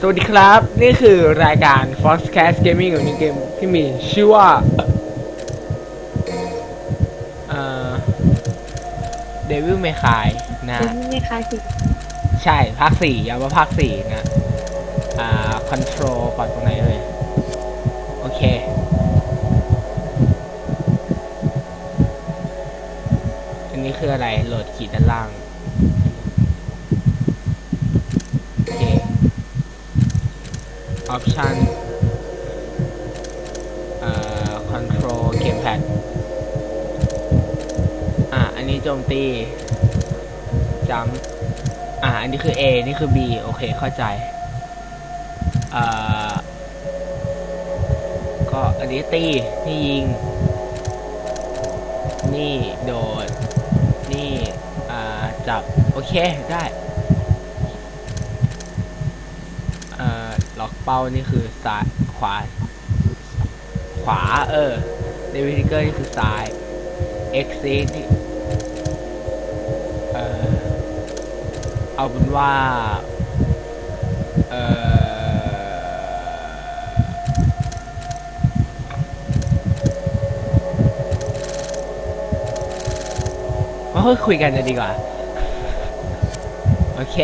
สวัสดีครับ นี่คือรายการ Foxcast Gaming ของนิเกมที่มีชื่อว่าเอ่อ Devil May Cry นะเป็นไม่คลายสิใช่ ภาคสี่ย้ำว่าภาคสี่นะ อ่า Control ก่อนตรงไหนเลย โอเค อันนี้คืออะไร โหลดขีดด้านล่าง โอเค Option เอ่อ Control Gamepad อะ อันนี้โจมตีจำอ่าอันนี้คือ A นี่คือ B โอเค เข้าใจ เอ่อ ก็อันนี้ตี นี่ยิง นี่โดด นี่ อ่า จับ โอเค ได้ เอ่อ ล็อก เป้านี่คือซ้ายขวา ขวาเออเดวิทิเกอร์นี่คือซ้าย X นี่เออเอาเป็นว่าเออมาค่อยคุยกันจะดีกว่า โอเค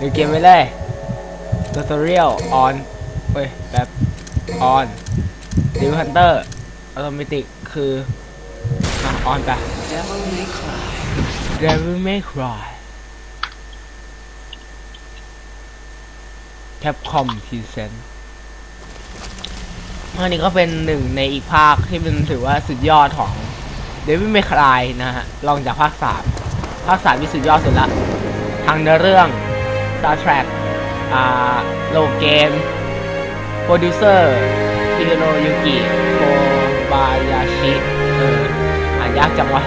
ดูเกมไปเลย tutorial on เฮ้ยแบบ on d e v i l Hunter automatic คืออะ on ไป Devil may cry. Devil May Cry Capcom Present อันนี้ก็เป็นหนึ่งในอีกภาคที่เป็นถือว่าสุดยอดของ Devil May Cry นะฮะลองจากภาค3ภาค3ที่สุดยอดสุดละทางเนื้อเรื่อง Soundtrack อ่าโลเกมโปรดิวเซอร์ฮิโรยุกิโคบายาชิเอออ่านยากจังวะ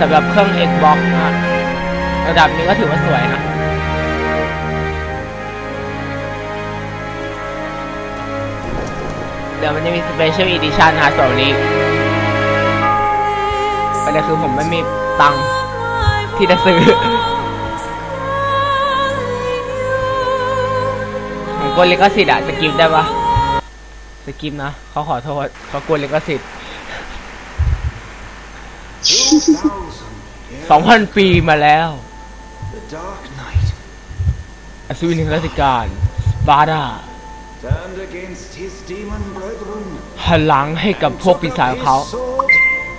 สำหรับเครื่อง Xbox นะระดับนี้ก็ถือว่าสวยนะเดี๋ยวมันจะมี Special Edition นะสำหรับนี้ ประเด็นคือผมไม่มีตังค์ที่จะซื้อ ผมกลัวลิขสิทธิ์อะสกิปได้ปะสกิปนะเขาขอโทษเขากลัวลิขสิทธิ์สองพันปีมาแล้ว The Dark Knight อสูรนิรัติการสปาร์ดา turned against his demon brethren หันหลังให้กับพวกปีศาจของเขา his sword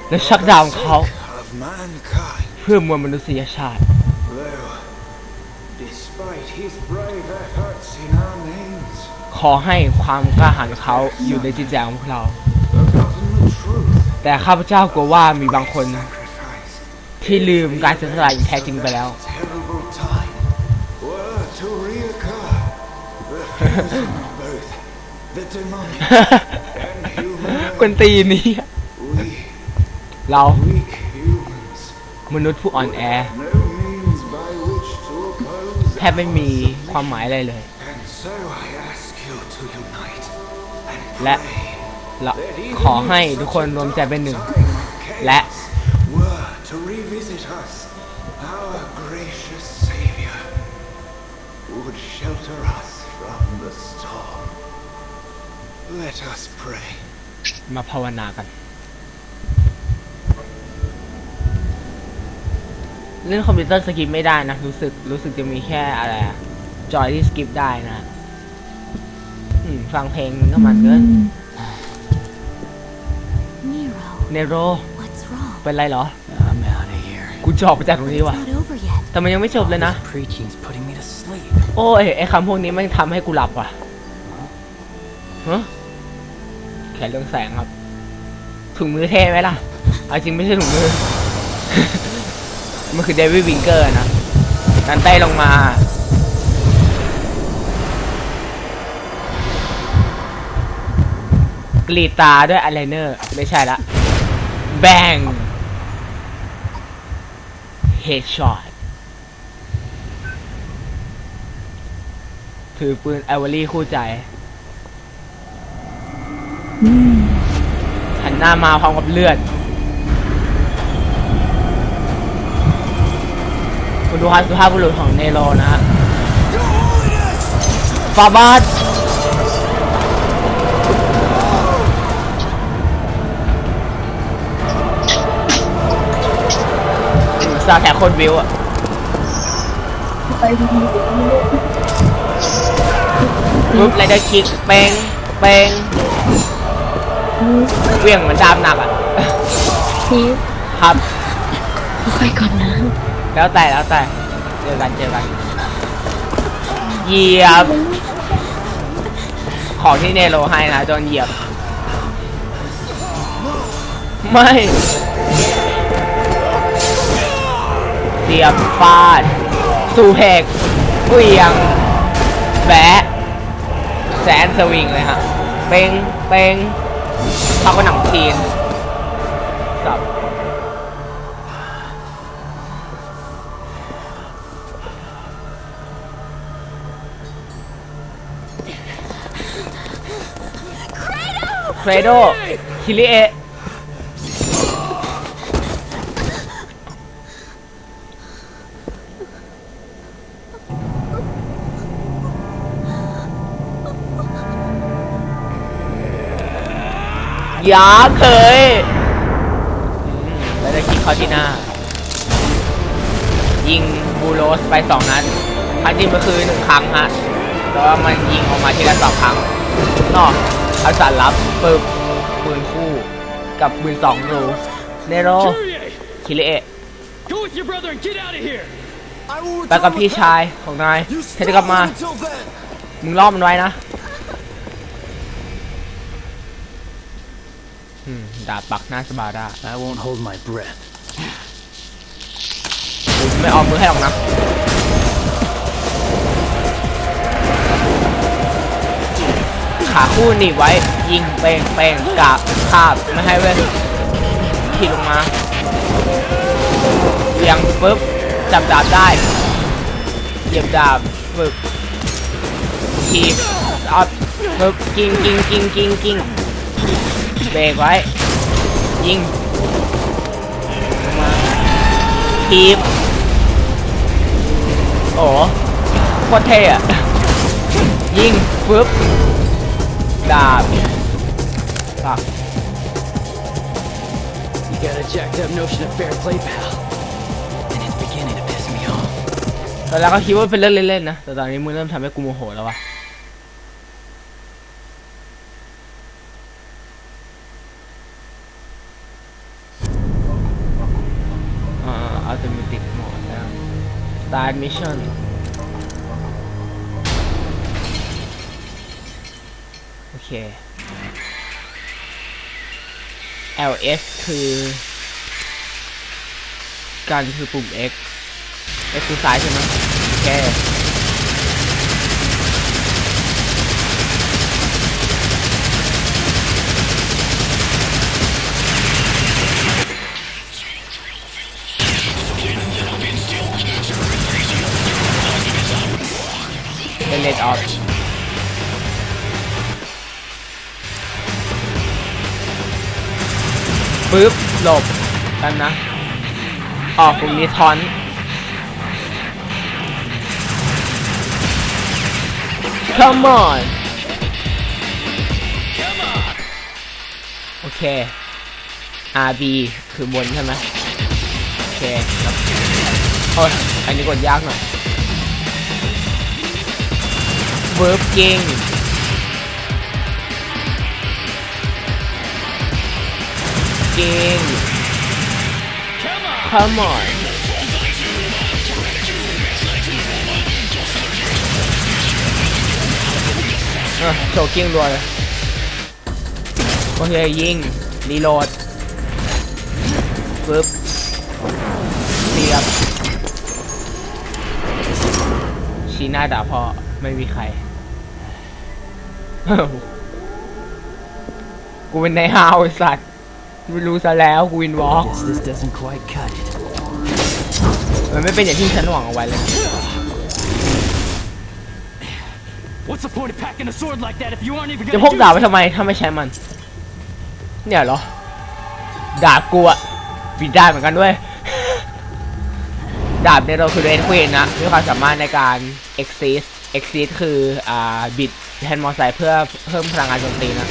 และชักดาบของเขา of mankind. เพื่อมวลมนุษยชาติ Though, despite his brave efforts in our names, ขอให้ความกล้าหาญของเขาอยู่ในจิตใจของพวกเรา forgotten the truth, แต่ข้าพเจ้ากลัวว่ามีบางคน sacrifice, ที่ลืมการเสียสละอย่างแท้จริงไปแล้ว terrible time were to reoccur. The fusion of both the demonic and human กวนตีนนี้ we เรา weak humans มนุษย์ผู้อ่อนแอ no means by which to oppose แทบไม่มีความหมายอะไรเลย And so I ask you to unite and และ pray เรา that even ขอให้ if ทุกคนรวมใจเป็นหนึ่ง such a time of และ chaos were to revisit us, our gracious Savior would shelter us from the storm. Let us pray. มาภาวนากัน เล่นคอมพิวเตอร์สกิปไม่ได้นะ รู้สึกรู้สึกจะมีแค่อะไรอะจอยที่สกิปได้นะอืมฟังเพลงก็มันเกิน Nero, เนโร what's wrong? เป็นไรเหรอ I'm out of here. กูจะออกไปจากตรงนี้ It's ว่ะ not over yet. แต่มันยังไม่จบเลยนะ Preaching's putting me to sleep. โอ้ยไอคำพวกนี้มันทำให้กูหลับว่ะฮะแขนเรื่องแสงครับ ถุงมือเท่ไหมล่ะ เอาจริงไม่ใช่ถุงมือ มันคือเดวิดวิงเกอร์นะนันเต้ลงมา กรีดตาด้วยอายไลเนอร์ ไม่ใช่ละ แบงเฮดช็อตถือปืนไอวอรี่คู่ใจหันหน้ามาพร้อมกับเลือด มาดูความสุภาพบุรุษของเนโรนะฮะฟาบาสซาแค่คนวิวอะปุ๊บไรเดอร์คิกเป้งเป้งเวี่ยงเหมือนดามหนักอะพีทครับค่อยๆก่อนนะ แล้วแต่แล้วแต่เจอกันเจอกันเหยียบ ของที่เนโรให้นะโดนเหยียบ ไม่เสียบฟาด สู่เพกเกวียงแบะแสนสวิงเลยฮะ เป้งเป้งเขาก็หนังทีนสับ รโดคิริเอะยาเคยแล้วได้คิดเขาที่หน้า ยิงบูโรสไปสองนัดครั้งจริงก็คือหนึ่งครั้งฮะแต่ว่ามันยิงออกมาทีละสองครั้งนอกทักษะลับปึบปืนคู่ กับปืนสองรูเนโร Kyrie! คิริเอะ Go with your brother and get out of here! I will ไปกับ return พี่ with ชายของนาย You เทนกลับมา until then. มึงล่อมันไว้นะอืมดาบปักหน้าสบาร่า I won't hold my breath. กูไม่เอามือให้หรอกนะ ขาคู่หนีบไว้ ยิงเป้งเป้งกาบคาบไม่ให้เว้ยขีดลงมาเวียงปุ๊บจับดาบได้เหยียบดาบปึ๊บทีบอัดปึ๊บกิ้งกิ้งกิ้งกิ้งกิ้งเบรกไว้ ยิงลงมาทีบโอ้โคตรเท่อะยิงปึ๊บ ดาบปัก You got a jacked up notion of fair play, pal. And it's beginning to piss me off. ตอนแรกก็คิดว่าเป็นเรื่องเล่นๆนะ แต่ตอนนี้มึงเริ่มทำให้กูโมโหแล้ววะอ่า automatic mode แล้ว start mission โอเค LS คือการคือปุ่ม X X คือซ้ายใช่ไหมโอเคเป็นเลดออฟ ปึ๊บหลบกันนะ ออกปุ่มนี้ทอน Come on โอเค RB คือบนใช่ไหมโอเคครับโอ้ยอันนี้กดยากหน่อยเวิร์บกิ้ง กิ้ง Come on อะโชว์กิ้งรัวเลยโอเคยิง รีโหลดปึ๊บเสียบชี้หน้าด่าพ่อ ไม่มีใคร กูเป็นนายฮาวไอ้สัตว์ไม่ รู้ซะแล้วกูวินวอล์ก Guess this doesn't quite cut it. มันไม่เป็นอย่างที่ฉันหวังเอาไว้เลย What's the point of packing a sword like that if you aren't even จะ gonna พก use ดาบ it? ไว้ทำไมถ้าไม่ใช้มัน เนี่ยเหรอ ดาบกูอะบิดได้เหมือนกันด้วย ดาบในโรคือเรนควีนนะมีความสามารถในการ exceed exceed คือ อ่า บิดแฮนด์มอไซค์เพื่อเพิ่มพลังงานโจมตีนะ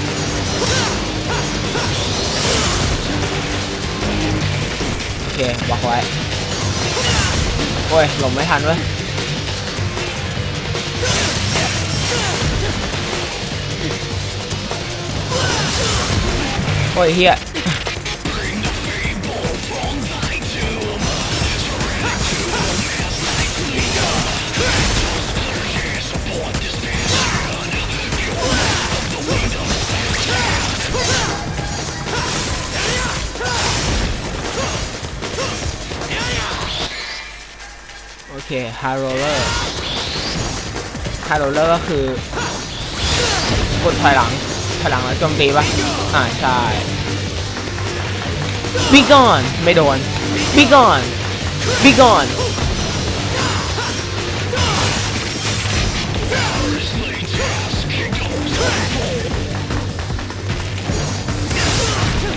เคบล็อกไว้โอ้ยหลบไม่ทันเว้ยโอ้ยเฮีย อเคฮาร์โรเลอร์ฮาร์โรเลอร์ก็คือกดถอยหลังถอยหลังแล้วโจมตีปะอ่าใช่บิกอนไม่โดนบิกอนบิกอน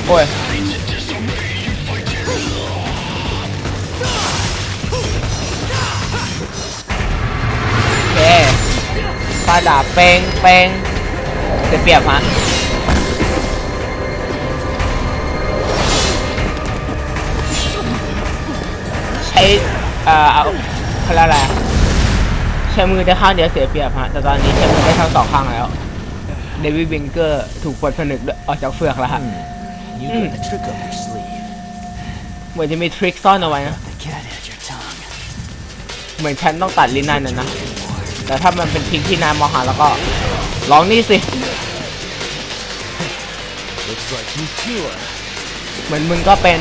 โอ้ย ดาบเปงเปงจะเปรียบฮะใช้เอ่อเอาเขาเรียกอะไรใช้มือได้ข้างเดียวเสียเปรียบฮะแต่ตอนนี้ใช้มือได้ทั้งสองข้างแล้วเดวิดเบงเกอร์ถูกปลดผนึกออกจากเฟือกแล้วฮะ You Hmm. got a trick up your sleeve. เหมือนจะมีทริคซ่อนเอาไว้นะ The cat had your tongue. เหมือนฉันต้องตัดลิ้นนายนั่นนะ แต่ถ้ามันเป็นทริคที่นายมองหาแล้วก็ลองนี่สิเหมือนมึงก็เป็น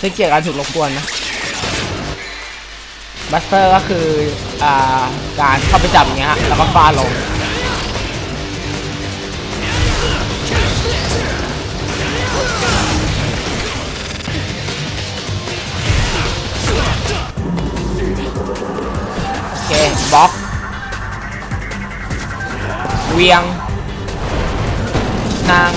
ที่เกี่ยวกับการถูกรบกวนนะ บัสเตอร์ก็คืออ่าการเข้าไปจับอย่างเงี้ยฮะแล้วก็ฟาดลงโอเคบล็อกเวียงนาง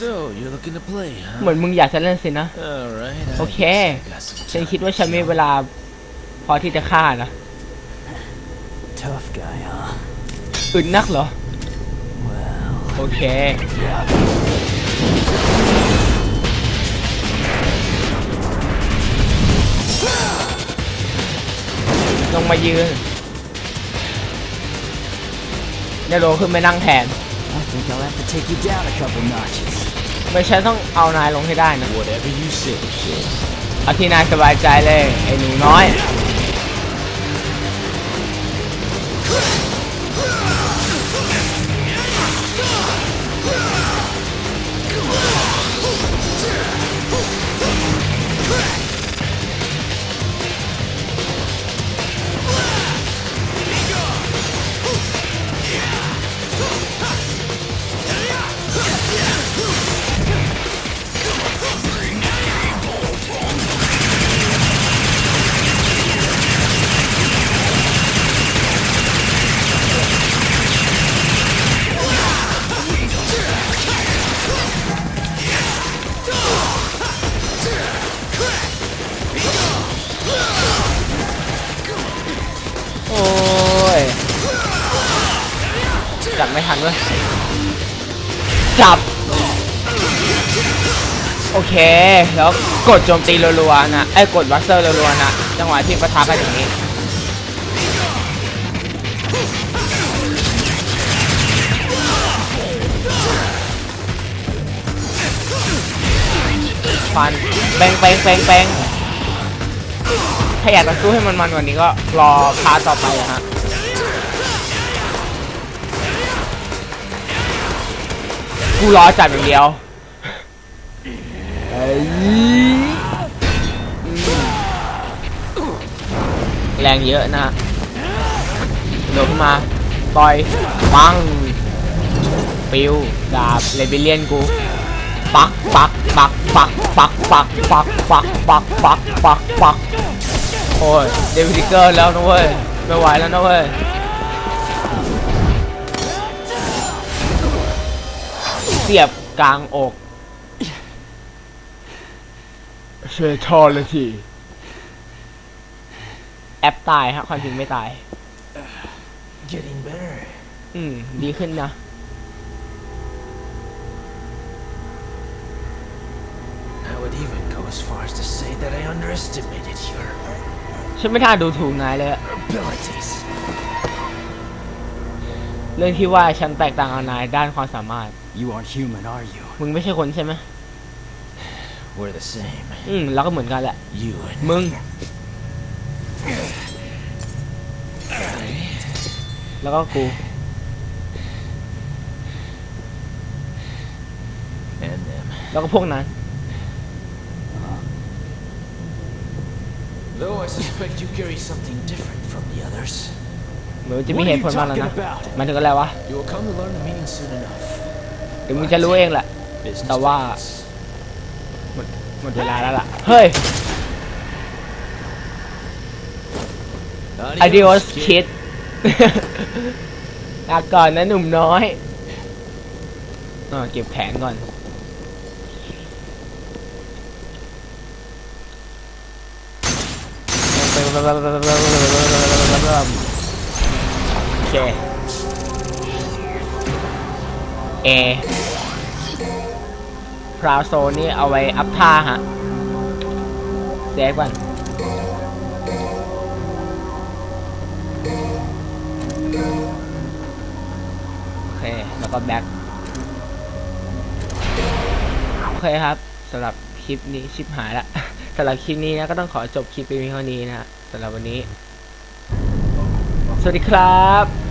So, you're looking to play, เหมือนมึงอยากจะเล่นสินะ Alright. I Okay. guess I got some ฉัน time. คิดว่าฉันมีเวลาพอที่จะฆ่านะ Tough guy, huh? อึดนักเหรอ Well, โอเค ลงมายืนเดี๋ยวโรขึ้นไปนั่งแทน I think I'll have to take you down a couple notches. ไม่ใช่ต้องเอานายลงให้ได้นะ Whatever you say, kid. เอาที่นายสบายใจเลย ไอ้หนูน้อย ทันเว้ยจับ โอเค แล้วกดโจมตีรัวๆนะไอ้กดวัสเซอร์รัวๆนะจังหวะที่ปะทะกันอย่างนี้ฟันแบงแบงแบงแบงถ้าอยากจะสู้ให้มันมันกว่านี้ก็รอพาต่อไปอะฮะ กูรอจับอย่างเดียวเอ้ยอืมแรงเยอะนะโดดขึ้นมาต่อยปังปิวดาบเลเบเลียนกูปักปักปักปักปักปักปักปักปักปักปักปักโอ้ยเดวิดดิกเกอร์แล้วนะเว้ยไม่ไหวแล้วนะเว้ย สียบกลางอกเชทอเลยทีแอปตายฮะความจริงไม่ตาย Getting better. อืม ดีขึ้นนะ I would even go as far as to say that I underestimated your ฉันไม่ท่าดูถูกนายเลยอะ abilities. เรื่องที่ว่าฉันแตกต่างกับนายด้านความสามารถ You aren't human, are you? มึงไม่ใช่คนใช่ไหม We're the same. อืมเราก็เหมือนกันแหละ You and มึง แล้วก็กู and them. แล้วก็พวกนั้น Though I suspect you carry something different from the others. เหมือนจะมีเหตุผลมากแล้วนะหมันถึงอะไรวะ You will come to learn the meaning soon enough. เดี๋ยวมึงจะรู้เองแหละ Business แต่ว่า business. หมดเวลาแล้วล่ะ เฮ้ย adios kid ลาก่อนนะหนุ่มน้อยอ่าเก็บแขนก่อน โอเค เอพราวโซนี่เอาไว้อัพท่าฮะเซฟก่อนโอเค แล้วก็แบ็คโอเคครับสำหรับคลิปนี้ชิบหายละสำหรับคลิปนี้นะก็ต้องขอจบคลิปไปเพียงเท่านี้นะสำหรับวันนี้ สวัสดีครับ